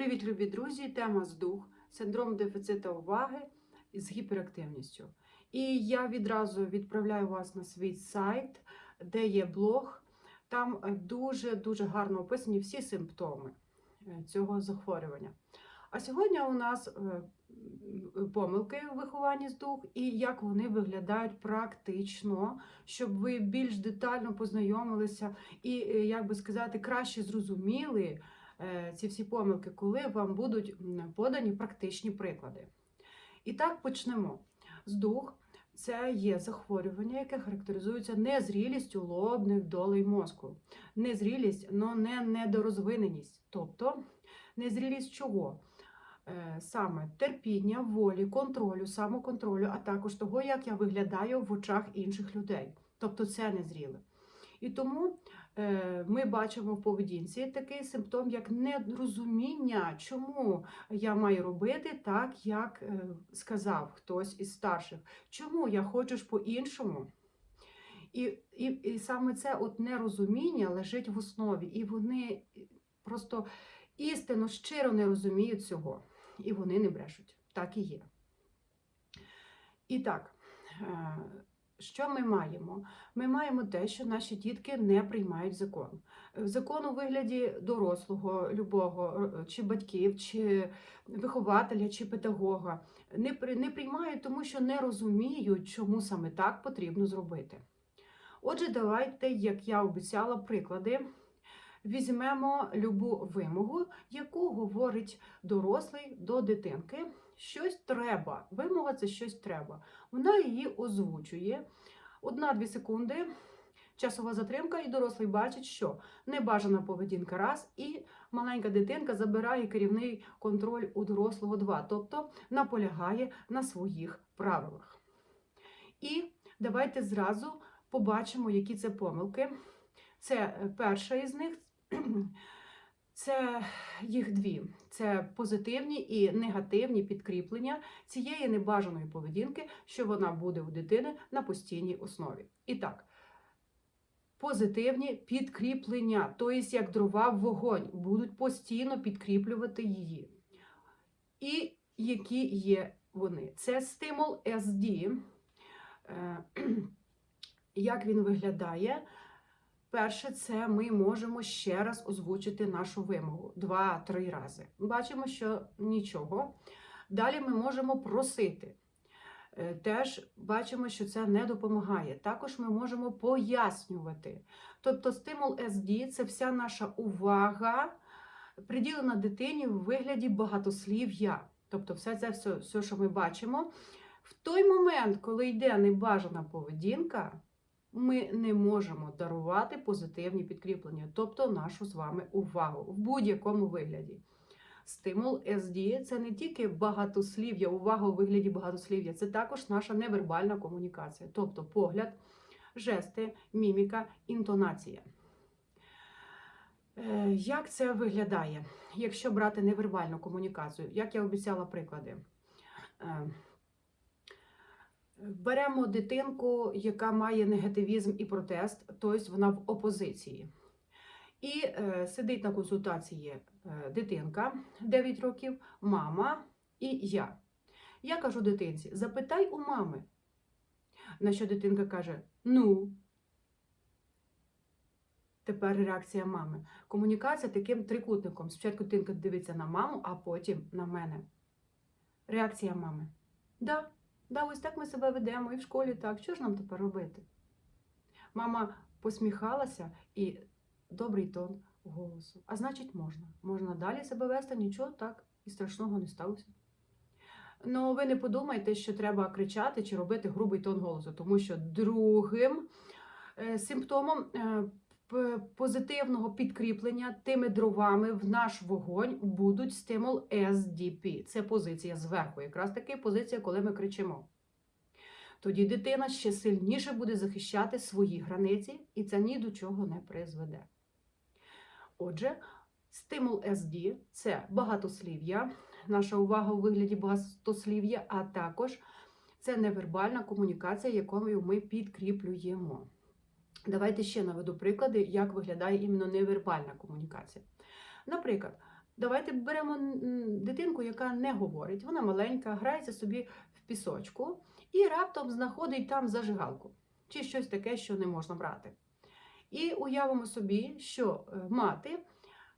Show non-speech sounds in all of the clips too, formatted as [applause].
Привіт, любі друзі! Тема здух, синдром дефіциту уваги з гіперактивністю. І я відразу відправляю вас на свій сайт, де є блог. Там дуже-дуже гарно описані всі симптоми е, цього захворювання. А сьогодні у нас е, помилки в вихованні здух і як вони виглядають практично, щоб ви більш детально познайомилися і, е, як би сказати, краще зрозуміли ці всі помилки, коли вам будуть подані практичні приклади. І так почнемо. Здух це є захворювання, яке характеризується незрілістю лобних долей мозку. Незрілість, але не недорозвиненість. Тобто незрілість чого? Е, Саме терпіння, волі, контролю, самоконтролю, а також того, як я виглядаю в очах інших людей. Тобто це незріле. І тому е, ми бачимо в поведінці такий симптом, як нерозуміння, чому я маю робити так, як е, сказав хтось із старших. Чому я хочу ж по-іншому? І, і, і саме це от нерозуміння лежить в основі, і вони просто істинно щиро не розуміють цього, і вони не брешуть. Так і є. І так, е, що ми маємо? Ми маємо те, що наші дітки не приймають закон. Закон у вигляді дорослого, любого, е, чи батьків, чи вихователя, чи педагога не, не приймають, тому що не розуміють, чому саме так потрібно зробити. Отже, давайте, як я обіцяла, приклади. Візьмемо любу вимогу, яку говорить дорослий до дитинки. Щось треба. Вимога це щось треба. Вона її озвучує. Одна-дві секунди, часова затримка, і дорослий бачить, що небажана поведінка раз, і маленька дитинка забирає керівний контроль у дорослого два, тобто наполягає на своїх правилах. І давайте зразу побачимо, які це помилки. Це е, перша із них. Це їх дві: це позитивні і негативні підкріплення цієї небажаної поведінки, що вона буде у дитини на постійній основі. І так, позитивні підкріплення, тобто як дрова в вогонь, будуть постійно підкріплювати її. І які є вони? Це стимул SD. Е, [clears throat] Як він виглядає? Перше, це ми можемо ще раз озвучити нашу вимогу два-три рази. Бачимо, що нічого. Далі ми можемо просити. Е, Теж бачимо, що це не допомагає. Також ми можемо пояснювати. Тобто, стимул SD це вся наша увага, приділена дитині в вигляді багатослів'я. Тобто, все це, все, все, що ми бачимо. В той момент, коли йде небажана поведінка, ми не можемо дарувати позитивні підкріплення, тобто нашу з вами увагу в будь-якому вигляді. Стимул SD – це не тільки багатослів'я, увага у вигляді багатослів'я, це також наша невербальна комунікація, тобто погляд, жести, міміка, інтонація. Е, Як це виглядає, якщо брати невербальну комунікацію? Як я обіцяла приклади. Беремо дитинку, яка має негативізм і протест, тобто вона в опозиції. І е, сидить на консультації е, дитинка 9 років, мама і я. Я кажу дитинці: запитай у мами. На що дитинка каже: Ну. Тепер реакція мами. Комунікація таким трикутником. Спочатку дитинка дивиться на маму, а потім на мене. Реакція мами. Да, да, ось так ми себе ведемо і в школі так. Що ж нам тепер робити? Мама посміхалася і добрий тон голосу. А значить, можна. Можна далі себе вести, нічого так і страшного не сталося. Ну, ви не подумайте, що треба кричати чи робити грубий тон голосу, тому що другим е, симптомом е, позитивного підкріплення тими дровами в наш вогонь будуть стимул SDP. Це позиція зверху, якраз таки позиція, коли ми кричимо. Тоді дитина ще сильніше буде захищати свої границі, і це ні до чого не призведе. Отже, стимул SD – це багатослів'я, наша увага у вигляді багатослів'я, а також це невербальна комунікація, якою ми підкріплюємо. Давайте ще наведу приклади, як виглядає іменно невербальна комунікація. Наприклад, Давайте беремо дитинку, яка не говорить, вона маленька, грається собі в пісочку і раптом знаходить там зажигалку чи щось таке, що не можна брати. І уявимо собі, що е, мати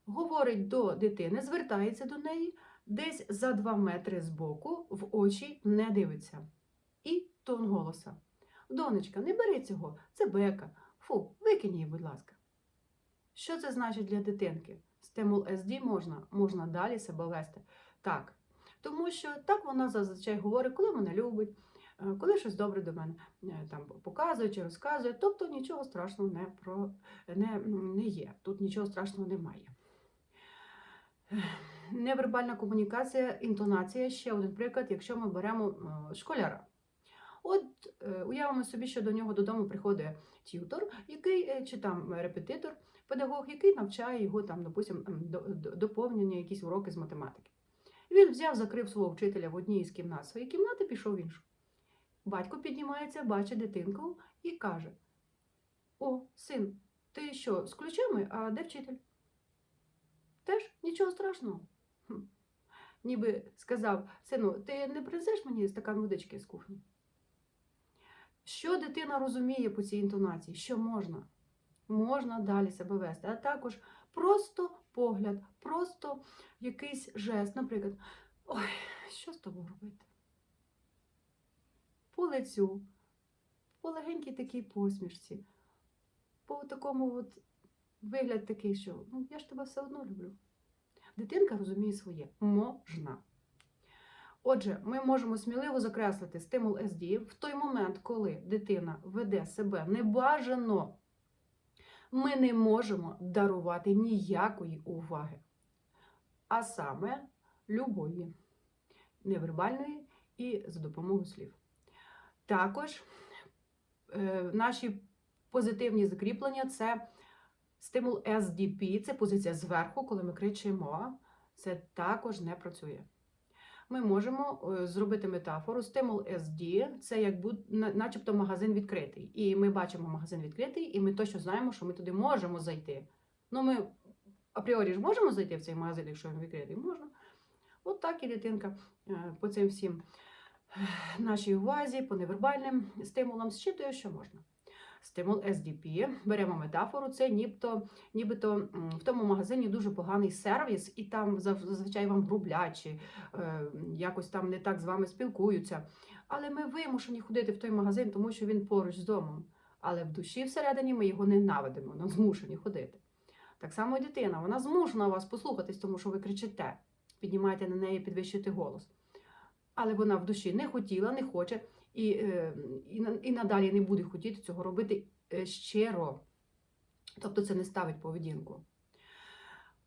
говорить до дитини, звертається до неї десь за 2 метри збоку, в очі не дивиться. І тон голоса. Донечка, не бери цього, це бека. Фу, викинь її, будь ласка. Що це значить для дитинки? Стимул SD можна, можна далі себе вести. Так. Тому що так вона зазвичай говорить, коли мене любить, е, коли щось добре до мене е, там показує чи розказує. Тобто нічого страшного не, про, не, не є. Тут нічого страшного немає. Невербальна комунікація, інтонація ще один приклад, якщо ми беремо е, школяра. От е, уявимо собі, що до нього додому приходить т'ютор, який е, чи там репетитор, педагог, який навчає його там, допустим, до- до- доповнення, якісь уроки з математики. Він взяв, закрив свого вчителя в одній із кімнат своєї кімнати, пішов в іншу. Батько піднімається, бачить дитинку і каже: О, син, ти що, з ключами, а де вчитель? Теж нічого страшного. Ніби сказав, сину, ти не принесеш мені стакан водички з кухні? Що дитина розуміє по цій інтонації? Що можна? Можна далі себе вести. А також просто погляд, просто якийсь жест, наприклад, ой, що з тобою робити? По лицю, по легенькій такій посмішці, по такому от вигляд такий, що ну, я ж тебе все одно люблю. Дитинка розуміє своє можна. Отже, ми можемо сміливо закреслити стимул SD в той момент, коли дитина веде себе небажано, ми не можемо дарувати ніякої уваги, а саме любої, невербальної і за допомогою слів. Також е, наші позитивні закріплення це стимул SDP, це позиція зверху, коли ми кричимо. Це також не працює. Ми можемо е, зробити метафору. Стимул SD це як будь, начебто магазин відкритий. І ми бачимо магазин відкритий, і ми точно знаємо, що ми туди можемо зайти. Ну, ми апріорі ж можемо зайти в цей магазин, якщо він відкритий? Можна. От так і дитинка е, по цим всім е, нашій увазі, по невербальним стимулам зчитує, що можна. Стимул SDP, беремо метафору, це нібито, нібито в тому магазині дуже поганий сервіс, і там зазвичай вам грублять, чи е, якось там не так з вами спілкуються. Але ми вимушені ходити в той магазин, тому що він поруч з домом. Але в душі всередині ми його ненавидимо, нам змушені ходити. Так само і дитина, вона змушена вас послухатись, тому що ви кричите, піднімаєте на неї підвищити голос. Але вона в душі не хотіла, не хоче і, е, і, і надалі не буде хотіти цього робити е, щиро. Тобто це не ставить поведінку.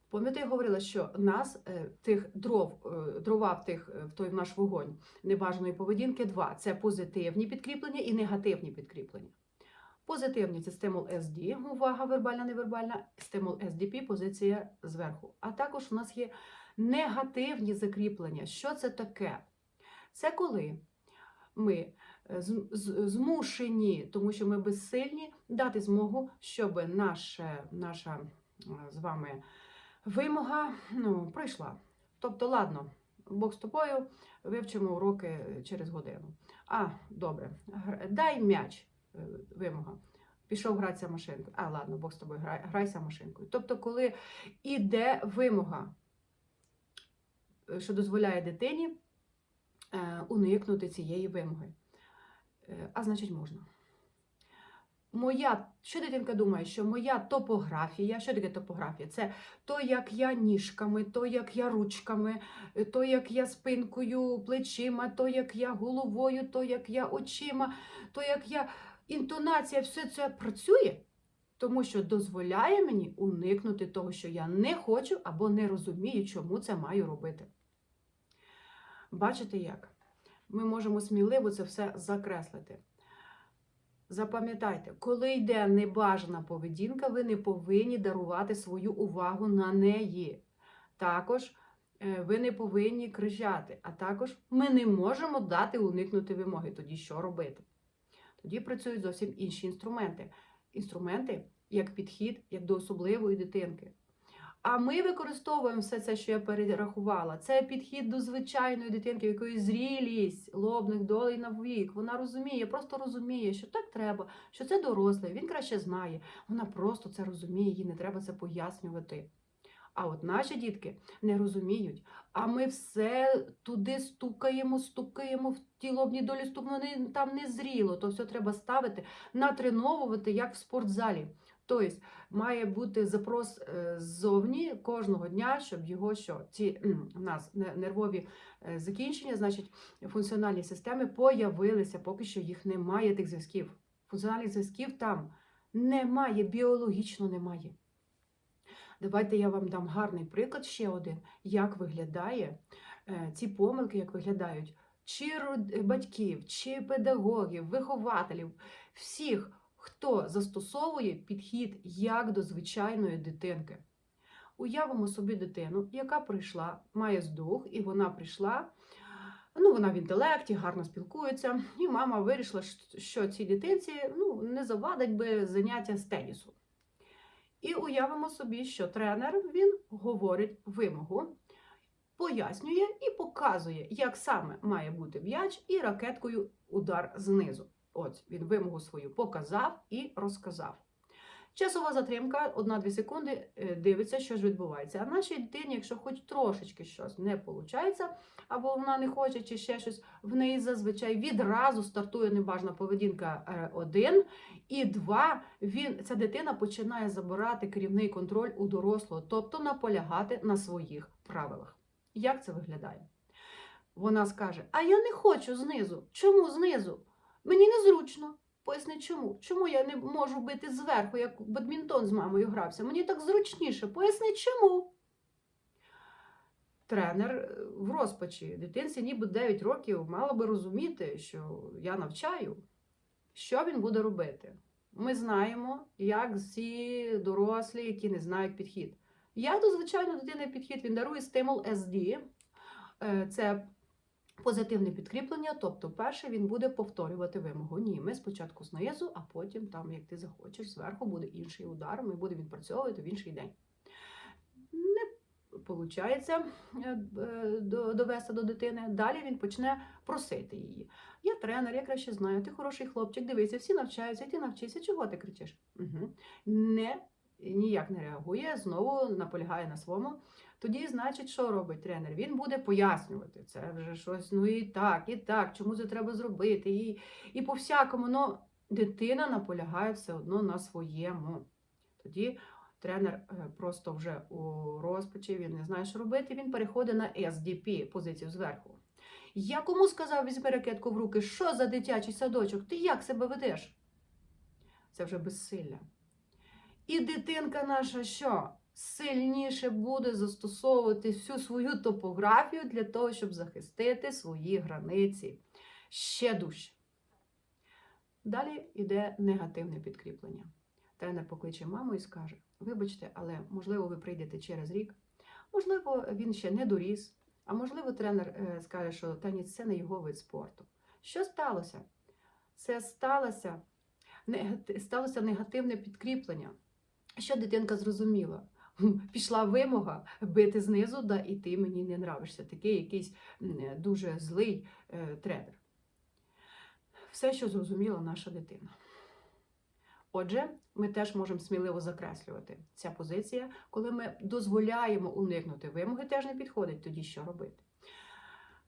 Пам'ятаю, я говорила, що нас е, тих дров, дрова в тих в той наш вогонь небажаної поведінки два: це позитивні підкріплення і негативні підкріплення. Позитивні це стимул SD, увага, вербальна, невербальна, стимул SDP, позиція зверху. А також у нас є негативні закріплення. Що це таке? Це коли ми е, змушені, тому що ми безсильні, дати змогу, щоб наша е, з вами вимога ну, пройшла. Тобто, ладно, Бог з тобою, вивчимо уроки через годину. А, добре, дай м'яч, е, вимога. Пішов гратися машинкою. А, ладно, Бог з тобою, грай, грайся машинкою. Тобто, коли іде вимога, е, що дозволяє дитині е, уникнути цієї вимоги. Е, А значить, можна. Моя, що дитинка думає, що моя топографія, що таке топографія? Це то, як я ніжками, то, як я ручками, е, то, як я спинкою, плечима, то, як я головою, то, як я очима, то, як я інтонація, все це працює, тому що дозволяє мені уникнути того, що я не хочу або не розумію, чому це маю робити. Бачите як? Ми можемо сміливо це все закреслити. Запам'ятайте, коли йде небажана поведінка, ви не повинні дарувати свою увагу на неї. Також е, ви не повинні кричати, а також ми не можемо дати уникнути вимоги. Тоді що робити? Тоді працюють зовсім інші інструменти. Інструменти як підхід, як до особливої дитинки. А ми використовуємо все це, що я перерахувала. Це підхід до звичайної дитинки, в якої зрілість лобних долей на вік. Вона розуміє, просто розуміє, що так треба, що це дорослий, він краще знає. Вона просто це розуміє, їй не треба це пояснювати. А от наші дітки не розуміють. А ми все туди стукаємо, стукаємо в ті лобні долі, стук, вони там не зріло. То все треба ставити, натреновувати, як в спортзалі. Тобто має бути запрос е, ззовні кожного дня, щоб його що ці у нас нервові е, закінчення, значить функціональні системи появилися, поки що їх немає тих зв'язків. Функціональних зв'язків там немає, біологічно немає. Давайте я вам дам гарний приклад ще один, як виглядає е, ці помилки, як виглядають чи батьків, чи педагогів, вихователів, всіх, хто застосовує підхід як до звичайної дитинки. Уявимо собі дитину, яка прийшла, має здух, і вона прийшла. Ну, вона в інтелекті, гарно спілкується, і мама вирішила, що цій дитинці ну, не завадить би заняття з тенісу. І уявимо собі, що тренер він говорить вимогу, пояснює і показує, як саме має бути м'яч, і ракеткою удар знизу. От він вимогу свою показав і розказав. Часова затримка 1-2 секунди е, дивиться, що ж відбувається. А нашій дитині, якщо хоч трошечки щось не виходить, або вона не хоче, чи ще щось, в неї зазвичай відразу стартує небажана поведінка е, один, і два, він, ця дитина починає забирати керівний контроль у дорослого, тобто наполягати на своїх правилах. Як це виглядає? Вона скаже: А я не хочу знизу. Чому знизу? Мені незручно. Поясни, чому? Чому я не можу бити зверху, як бадмінтон з мамою грався? Мені так зручніше. Поясни, чому? Тренер е, в розпачі. Дитинці ніби 9 років мала би розуміти, що я навчаю, що він буде робити. Ми знаємо, як всі дорослі, які не знають підхід. Я до звичайної дитини підхід він дарує стимул SD. Е, Це позитивне підкріплення, тобто, перше він буде повторювати вимогу. Ні, ми спочатку знизу, а потім, там, як ти захочеш, зверху буде інший удар, ми будемо відпрацьовувати в інший день. Не виходить довести до дитини. Далі він почне просити її. Я тренер, я краще знаю, ти хороший хлопчик, дивися, всі навчаються, ти навчися, чого ти кричиш? Угу. Не, ніяк не реагує, знову наполягає на своєму. Тоді, значить, що робить тренер? Він буде пояснювати це вже щось, ну і так, і так, чому це треба зробити, і, і по всякому. Ну, дитина наполягає все одно на своєму. Тоді тренер е, просто вже у розпачі, він не знає, що робити, він переходить на SDP, позицію зверху. Я кому сказав, візьми ракетку в руки, що за дитячий садочок? Ти як себе ведеш? Це вже безсилля. І дитинка наша що? Сильніше буде застосовувати всю свою топографію для того, щоб захистити свої границі ще дужче. Далі йде негативне підкріплення. Тренер покличе маму і скаже: Вибачте, але можливо, ви прийдете через рік, можливо, він ще не доріс, а можливо, тренер е, скаже, що теніс це не його вид спорту. Що сталося? Це сталося, сталося негативне підкріплення. Що дитинка зрозуміла? Пішла вимога бити знизу, да, і ти мені не нравишся. Такий якийсь дуже злий е, тренер. Все, що зрозуміла наша дитина. Отже, ми теж можемо сміливо закреслювати ця позиція, коли ми дозволяємо уникнути вимоги, теж не підходить, тоді що робити.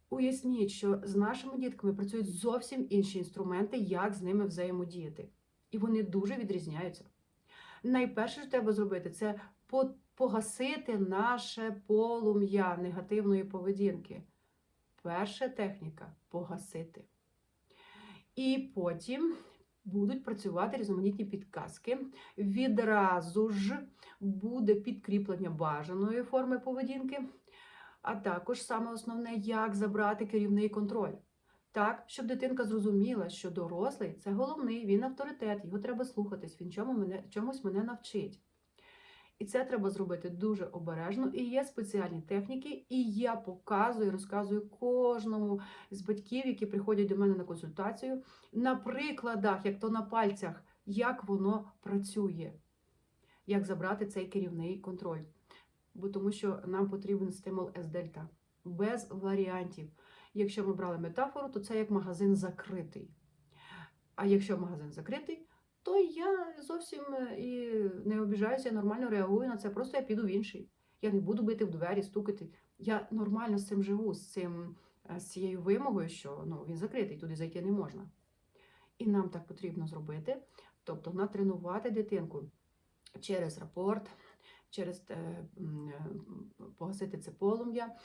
Уясніть, що з нашими дітками працюють зовсім інші інструменти, як з ними взаємодіяти. І вони дуже відрізняються. Найперше, що треба зробити, це погасити наше полум'я негативної поведінки. Перша техніка погасити. І потім будуть працювати різноманітні підказки. Відразу ж буде підкріплення бажаної форми поведінки, а також саме основне, як забрати керівний контроль. Так, щоб дитинка зрозуміла, що дорослий це головний, він авторитет, його треба слухатись, він чому мене, чомусь мене навчить. І це треба зробити дуже обережно. І є спеціальні техніки, і я показую, розказую кожному з батьків, які приходять до мене на консультацію, на прикладах, як то на пальцях, як воно працює, як забрати цей керівний контроль. бо тому що нам потрібен стимул С-дельта. Без варіантів. Якщо ми брали метафору, то це як магазин закритий. А якщо магазин закритий, то я зовсім е, і не обіжаюся, я нормально реагую на це. Просто я піду в інший. Я не буду бити в двері, стукати. Я нормально з цим живу, з цим, е, з цією вимогою, що ну, він закритий, туди зайти не можна. І нам так потрібно зробити, тобто натренувати дитинку через рапорт, через е, е, погасити це полум'я,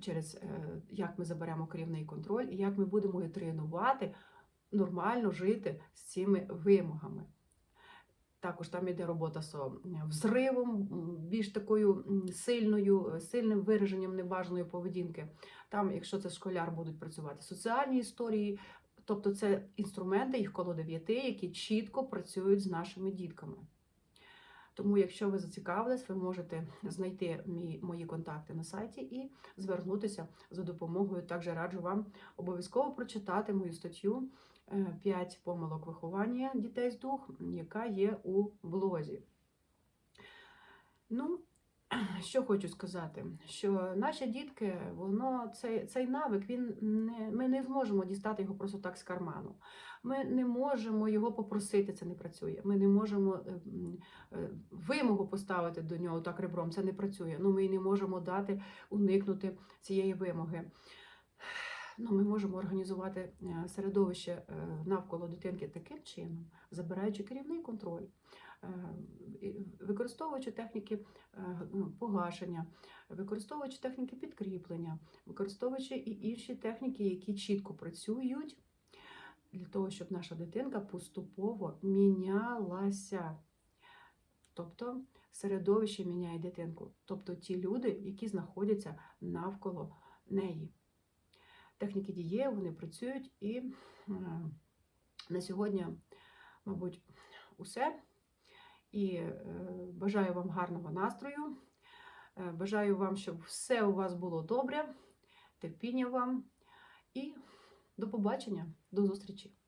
через е, як ми заберемо керівний контроль і як ми будемо її тренувати нормально жити з цими вимогами. Також там іде робота з взривом, більш такою сильною, е, сильним вираженням небажаної поведінки. Там, якщо це школяр, будуть працювати соціальні історії, тобто це інструменти, їх коло дев'яти, які чітко працюють з нашими дітками. Тому, якщо ви зацікавились, ви можете знайти мої контакти на сайті і звернутися за допомогою. Також раджу вам обов'язково прочитати мою статтю «5 помилок виховання дітей з дух, яка є у блозі. Ну, що хочу сказати, що наші дітки, воно цей, цей навик, він не, ми не зможемо дістати його просто так з карману. Ми не можемо його попросити, це не працює. Ми не можемо е, е, вимогу поставити до нього так ребром, це не працює. Ну, ми не можемо дати уникнути цієї вимоги. Ну, ми можемо організувати е, середовище навколо дитинки таким чином, забираючи керівний контроль, використовуючи техніки е, ну, погашення, використовуючи техніки підкріплення, використовуючи і інші техніки, які чітко працюють для того, щоб наша дитинка поступово мінялася. Тобто середовище міняє дитинку, тобто ті люди, які знаходяться навколо неї. Техніки дієві, вони працюють і е, на сьогодні, мабуть, усе. І е, бажаю вам гарного настрою. Е, Бажаю вам, щоб все у вас було добре, терпіння вам і до побачення, до зустрічі!